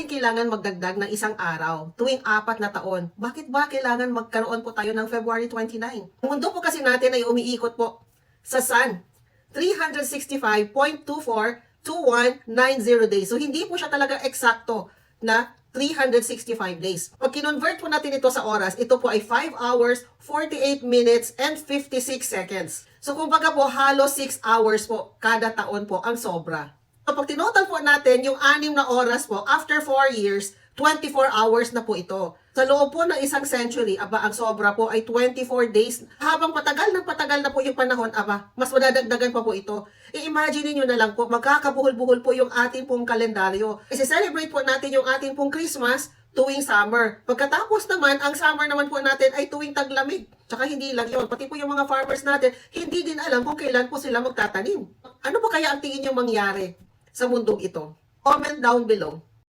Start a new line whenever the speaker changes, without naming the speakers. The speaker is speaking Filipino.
natin kailangan magdagdag ng isang araw tuwing apat na taon? Bakit ba kailangan magkaroon po tayo ng February 29? Ang mundo po kasi natin ay umiikot po sa sun. 365.242190 days. So, hindi po siya talaga eksakto na 365 days. Pag kinonvert po natin ito sa oras, ito po ay 5 hours, 48 minutes, and 56 seconds. So, kumbaga po, halos 6 hours po kada taon po ang sobra. So, pag tinotal po natin yung anim na oras po, after 4 years, 24 hours na po ito. Sa loob po ng isang century, aba, ang sobra po ay 24 days. Habang patagal ng patagal na po yung panahon, aba, mas madadagdagan pa po ito. I-imagine niyo na lang po, magkakabuhol-buhol po yung ating pong kalendaryo. I-celebrate po natin yung ating pong Christmas tuwing summer. Pagkatapos naman, ang summer naman po natin ay tuwing taglamig. Tsaka hindi lang yun. Pati po yung mga farmers natin, hindi din alam kung kailan po sila magtatanim. Ano ba kaya ang tingin nyo mangyari sa mundong ito? Comment down below.